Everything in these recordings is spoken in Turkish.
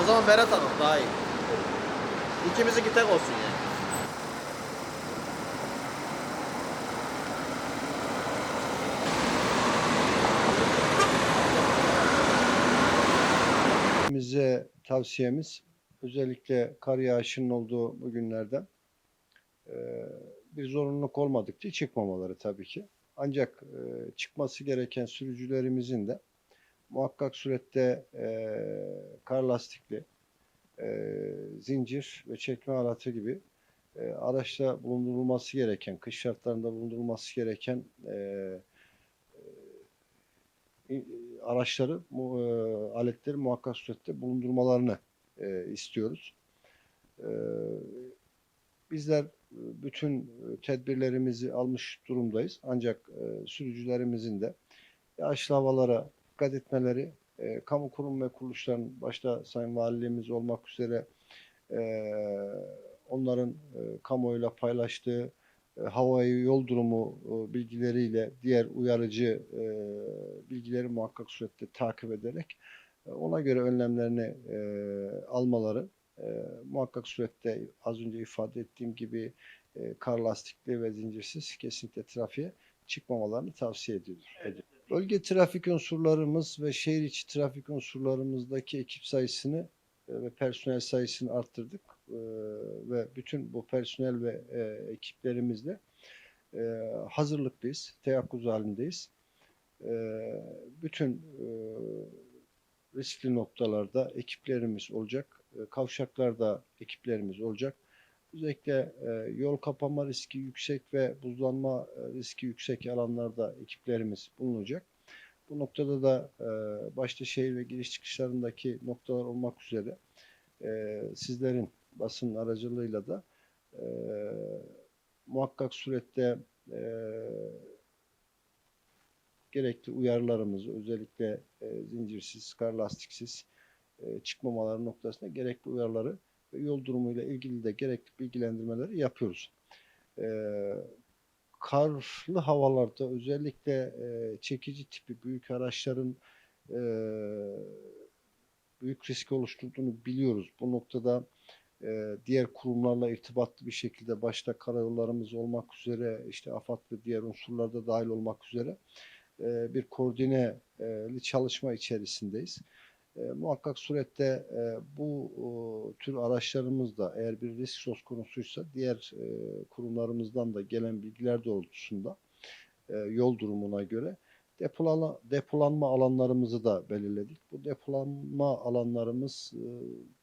O zaman Berat Hanım daha iyi. İkimizinki tek olsun yani. Bize tavsiyemiz özellikle kar yağışının olduğu bu günlerde e, bir zorunluluk olmadıkça çıkmamaları tabii ki. Ancak e, çıkması gereken sürücülerimizin de muhakkak surette e, kar lastikli, e, zincir ve çekme alatı gibi e, araçta bulundurulması gereken, kış şartlarında bulundurulması gereken e, e, araçları, mu- e, aletleri muhakkak surette bulundurmalarını e, istiyoruz. E, bizler e, bütün tedbirlerimizi almış durumdayız. Ancak e, sürücülerimizin de yağışlı havalara dikkat etmeleri, e, kamu kurum ve kuruluşların başta Sayın Valiliğimiz olmak üzere e, onların e, kamuoyuyla paylaştığı e, havayı yol durumu e, bilgileriyle diğer uyarıcı e, bilgileri muhakkak surette takip ederek e, ona göre önlemlerini e, almaları e, muhakkak surette az önce ifade ettiğim gibi e, kar lastikli ve zincirsiz kesinlikle trafiğe çıkmamalarını tavsiye ediyoruz. Bölge trafik unsurlarımız ve şehir içi trafik unsurlarımızdaki ekip sayısını e, ve personel sayısını arttırdık E, ve bütün bu personel ve e, ekiplerimizle hazırlıklıyız, teyakkuz halindeyiz. Bütün riskli noktalarda ekiplerimiz olacak, kavşaklarda ekiplerimiz olacak. Özellikle e, yol kapama riski yüksek ve buzlanma e, riski yüksek alanlarda ekiplerimiz bulunacak. Bu noktada da e, başta şehir ve giriş çıkışlarındaki noktalar olmak üzere e, sizlerin basın aracılığıyla da e, muhakkak surette e, gerekli uyarılarımızı özellikle e, zincirsiz, kar lastiksiz e, çıkmamaları noktasında gerekli uyarıları yol durumuyla ilgili de gerekli bilgilendirmeleri yapıyoruz. E, karlı havalarda özellikle e, çekici tipi büyük araçların e, büyük risk oluşturduğunu biliyoruz. Bu noktada e, diğer kurumlarla irtibatlı bir şekilde başta karayollarımız olmak üzere işte AFAD ve diğer unsurlarda dahil olmak üzere e, bir koordineli çalışma içerisindeyiz. E, muhakkak surette e, bu o, tür araçlarımızda eğer bir risk söz konusuysa diğer e, kurumlarımızdan da gelen bilgiler doğrultusunda e, yol durumuna göre depolana, depolanma alanlarımızı da belirledik. Bu depolanma alanlarımız e,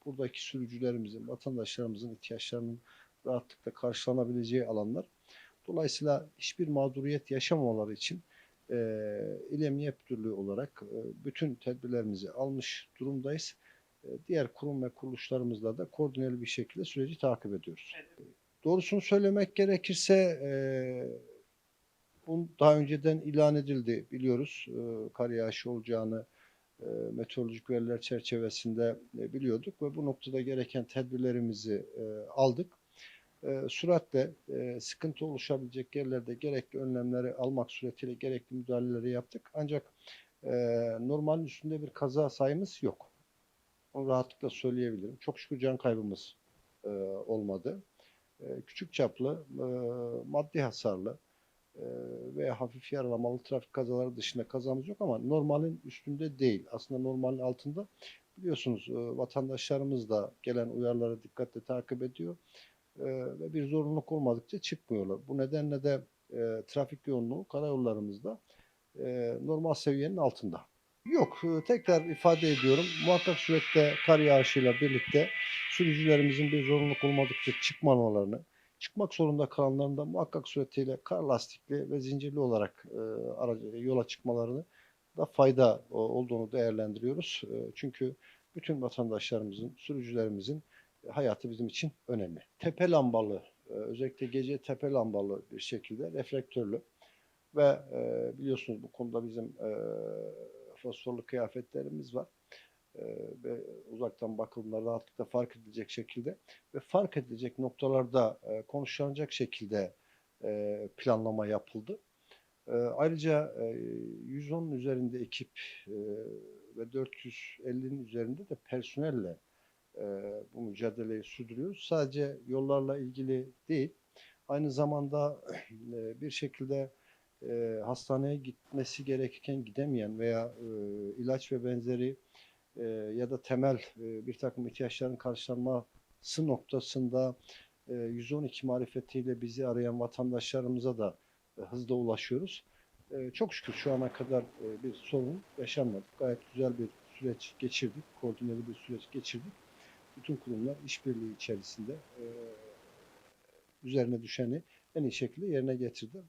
buradaki sürücülerimizin, vatandaşlarımızın ihtiyaçlarının rahatlıkla karşılanabileceği alanlar. Dolayısıyla hiçbir mağduriyet yaşamamaları için e, İl Emniyet Müdürlüğü olarak e, bütün tedbirlerimizi almış durumdayız. E, diğer kurum ve kuruluşlarımızla da koordineli bir şekilde süreci takip ediyoruz. Doğrusunu söylemek gerekirse e, bu daha önceden ilan edildi biliyoruz. E, kar yağışı olacağını e, meteorolojik veriler çerçevesinde e, biliyorduk ve bu noktada gereken tedbirlerimizi e, aldık. E, süratle e, sıkıntı oluşabilecek yerlerde gerekli önlemleri almak suretiyle gerekli müdahaleleri yaptık. Ancak e, normalin üstünde bir kaza sayımız yok. Onu rahatlıkla söyleyebilirim. Çok şükür can kaybımız e, olmadı. E, küçük çaplı, e, maddi hasarlı e, veya hafif yaralamalı trafik kazaları dışında kazamız yok ama normalin üstünde değil. Aslında normalin altında biliyorsunuz e, vatandaşlarımız da gelen uyarıları dikkatle takip ediyor e, ve bir zorunluluk olmadıkça çıkmıyorlar. Bu nedenle de e, trafik yoğunluğu karayollarımızda e, normal seviyenin altında. Yok, e, tekrar ifade ediyorum. Muhakkak surette kar yağışıyla birlikte sürücülerimizin bir zorunluluk olmadıkça çıkmamalarını, çıkmak zorunda kalanların da muhakkak suretiyle kar lastikli ve zincirli olarak e, aracı, yola çıkmalarını da fayda o, olduğunu değerlendiriyoruz. E, çünkü bütün vatandaşlarımızın, sürücülerimizin hayatı bizim için önemli. Tepe lambalı, e, özellikle gece tepe lambalı bir şekilde reflektörlü ve e, biliyorsunuz bu konuda bizim e, fosforlu kıyafetlerimiz var E, ve uzaktan bakıldığında rahatlıkla fark edilecek şekilde ve fark edilecek noktalarda e, konuşlanacak şekilde e, planlama yapıldı. E, ayrıca e, 110'un üzerinde ekip e, ve 450'nin üzerinde de personelle e, bu mücadeleyi sürdürüyoruz. Sadece yollarla ilgili değil, aynı zamanda e, bir şekilde e, hastaneye gitmesi gerekirken gidemeyen veya e, ilaç ve benzeri e, ya da temel e, bir takım ihtiyaçların karşılanması noktasında e, 112 marifetiyle bizi arayan vatandaşlarımıza da e, hızla ulaşıyoruz. E, çok şükür şu ana kadar e, bir sorun yaşanmadı. Gayet güzel bir süreç geçirdik. Koordineli bir süreç geçirdik. Bütün kurumlar işbirliği içerisinde e, üzerine düşeni en iyi şekilde yerine getirdi.